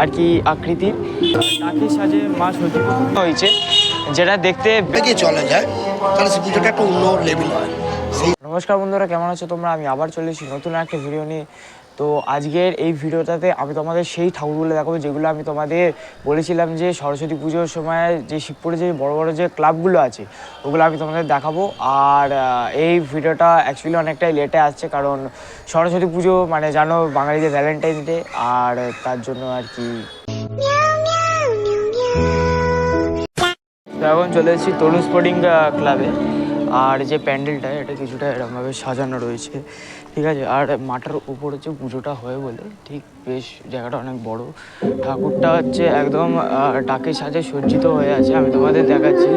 আর কি আকৃতির তাকে সাজে মা হয়েছে যেটা দেখতে চলে চলা যায় তাহলে সে পুজোটা একটা অন্য লেভেল হয়। সেই নমস্কার বন্ধুরা কেমন আছো তোমরা? আমি আবার চলে এসেছি নতুন একটা ভিডিও নিয়ে। তো আজকের এই ভিডিওটাতে আমি তোমাদের সেই ঠাকুরগুলো দেখাবো, যেগুলো আমি তোমাদের বলেছিলাম যে সরস্বতী পুজোর সময় যে শিবপুরে যে বড় বড় যে ক্লাবগুলো আছে, ওগুলো আমি তোমাদের দেখাবো। আর এই ভিডিওটা অ্যাকচুয়ালি অনেকটাই লেটে আসছে কারণ সরস্বতী পুজো মানে জানো বাঙালিদের ভ্যালেন্টাইন ডে আর তার জন্য আর কি। এখন চলে এসেছি তরুণ স্পোর্টিং ক্লাবে আর যে প্যান্ডেলটা, এটা কিছুটা এরকমভাবে সাজানো রয়েছে, ঠিক আছে? আর মাঠের উপর হচ্ছে পুজোটা হয় বলে, ঠিক বেশ জায়গাটা অনেক বড়। ঠাকুরটা হচ্ছে একদম ডাকে সাজে সজ্জিত হয়ে আছে, আমি তোমাদের দেখাচ্ছি।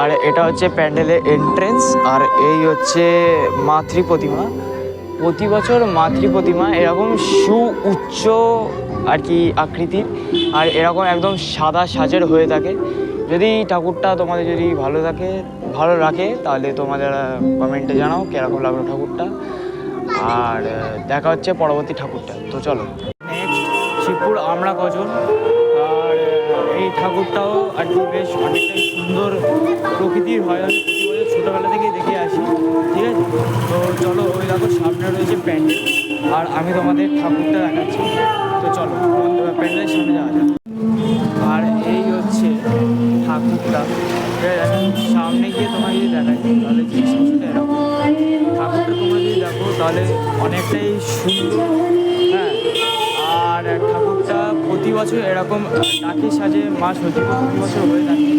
আর এটা হচ্ছে প্যান্ডেলের এন্ট্রেন্স আর এই হচ্ছে মাতৃ প্রতিমা। প্রতি বছর মাতৃ প্রতিমা, এরকম সু উচ্চ আর কি আকৃতির, আর এরকম একদম সাদা সাজের হয়ে থাকে। যদি ঠাকুরটা তোমাদের যদি ভালো থাকে ভালো রাখে, তাহলে তোমাদের কমেন্টে জানাও কীরকম লাগল ঠাকুরটা। আর দেখা হচ্ছে পরবর্তী ঠাকুরটা। তো চলো। শিবপুর আমরা কজন। আর এই ঠাকুরটাও আর কি বেশ অনেকটাই সুন্দর প্রকৃতির হয় আমি ছোটোবেলা থেকেই দেখে আসি, ঠিক আছে? তো চলো, ওই দেখো, সামনে রয়েছে প্যান্ডেল। আর আমি তোমাদের ঠাকুরটা দেখাচ্ছি। তো চলো, প্যান্ডেলের সামনে যাওয়া যাক। ঠাকুরটা ঠিক সামনে গিয়ে তোমার যদি তাহলে জিনিসটা এরকম ঠাকুরটা তোমরা যদি দেখো তাহলে অনেকটাই সুন্দর। হ্যাঁ আর ঠাকুরটা প্রতি বছর এরকম ডাকে সাজে মা সজ্জিত প্রতি বছর হয়ে থাকে।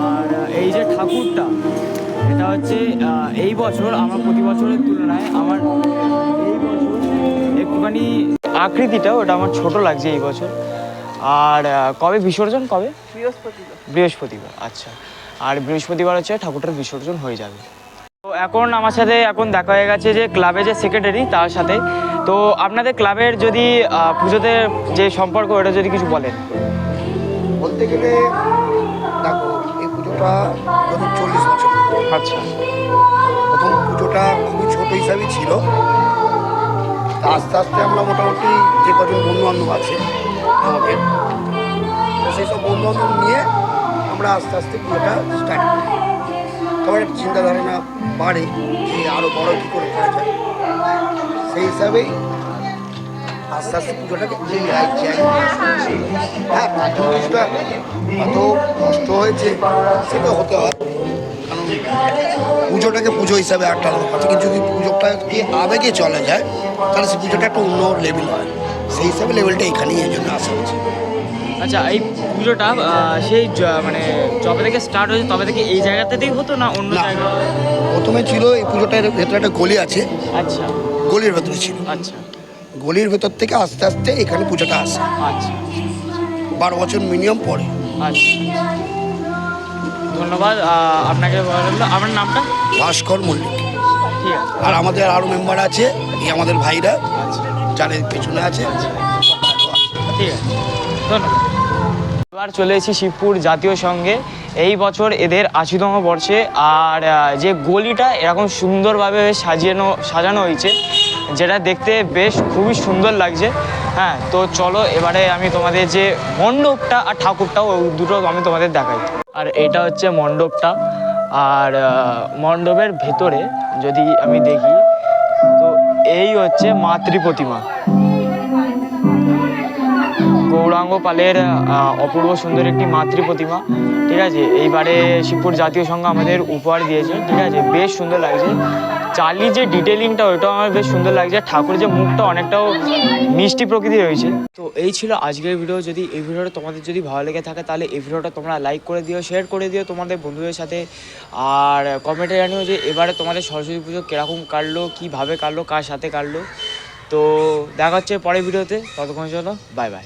আর এই যে ঠাকুরটা, এটা হচ্ছে এই বছর আমার প্রতি বছরের তুলনায় আমার এই বছর একটুখানি আকৃতিটা ওটা আমার ছোট লাগছে এই বছর। আর কবে বিসর্জন? কবে? বৃহস্পতিবার। বৃহস্পতিবার আচ্ছা। আর বৃহস্পতিবার হচ্ছে ঠাকুরটার বিসর্জন হয়ে যাবে। তো এখন আমার সাথে এখন দেখা হয়ে গেছে যে ক্লাবে যে সেক্রেটারি তার সাথে। তো আপনাদের ক্লাবের যদি পুজোতে যে সম্পর্ক ওটা যদি কিছু বলেন। বলতে গেলে দেখো এই পুজোটা গত চল্লিশ বছর। আচ্ছা। প্রথম পুজোটা খুবই ছোট হিসাবেই ছিল। আস্তে আস্তে আমরা মোটামুটি যে কজন বন্ধু বান্ধব আছে আমাদের তো সেই সব বন্ধু নিয়ে আমরা আস্তে আস্তে পুজোটা স্টার্ট করি। তখন একটা চিন্তা ধারণা বাড়ে যে আরও বড় কী করে করা যায়। সেই হিসাবেই আস্তে আস্তে পুজোটাকে হ্যাঁ কিছুটা এত কষ্ট হয়েছে, সেটা হতে হয়। কারণ পুজোটাকে পুজো হিসাবে কথা। কিন্তু যদি পুজোটাকে আবেগে চলে যায়, তাহলে সে পুজোটা একটা অন্য লেভেল হয়। সেই হিসাবে লেভেলটা এখানেই এই জন্য আসা হচ্ছে আচ্ছা এই পুজোটা সেই মানে যবে থেকে স্টার্ট হয়েছে তবে থেকে এই জায়গাতেই হতো না অন্য। জায়গা? প্রথমে ছিল এই পুজোটার ভেতরে একটা গলি আছে। আচ্ছা। গলির ভেতরে ছিল। আচ্ছা। গলির ভেতর থেকে আস্তে আস্তে এখানে পুজোটা আসে। আচ্ছা। বারো বছর মিনিমাম পরে। আচ্ছা। ধন্যবাদ আপনাকে আমার নামটা? ভাস্কর মল্লিক। আর আমাদের আরও মেম্বার আছে এই আমাদের ভাইরা। যাদের পেছনে আছে। এবার চলে এসেছি শিবপুর জাতীয় সঙ্গে। এই বছর এদের আশিতম বর্ষে। আর যে গলিটা এরকম সুন্দরভাবে সাজিয়ানো, সাজানো হয়েছে, যেটা দেখতে বেশ খুবই সুন্দর লাগছে। হ্যাঁ তো চলো এবারে আমি তোমাদের যে মণ্ডপটা আর ঠাকুরটা ওই দুটো আমি তোমাদের দেখাই। আর এটা হচ্ছে মণ্ডপটা। আর মণ্ডপের ভেতরে যদি আমি দেখি এই হচ্ছে মাতৃ প্রতিমা গৌরাঙ্গ পালের অপূর্ব সুন্দর একটি মাতৃ প্রতিমা ঠিক আছে? এইবারে শিবপুর জাতীয় সংঘ আমাদের উপহার দিয়েছে, ঠিক আছে? বেশ সুন্দর লাগছে। চালি যে ডিটেলিংটা ওইটাও আমার বেশ সুন্দর লাগছে। ঠাকুরের যে মুখটা অনেকটাও মিষ্টি প্রকৃতি রয়েছে তো এই ছিল আজকের ভিডিও। যদি এই ভিডিওটা তোমাদের যদি ভালো লেগে থাকে, তাহলে এই ভিডিওটা তোমরা লাইক করে দিও শেয়ার করে দিও তোমাদের বন্ধুদের সাথে। আর কমেন্টে জানিও যে এবারে তোমাদের সরস্বতী পুজো কীরকম কাটলো, কীভাবে কাটলো, কার সাথে কাটলো। তো দেখা হচ্ছে পরের ভিডিওতে। ততক্ষণ জন্য বাই বাই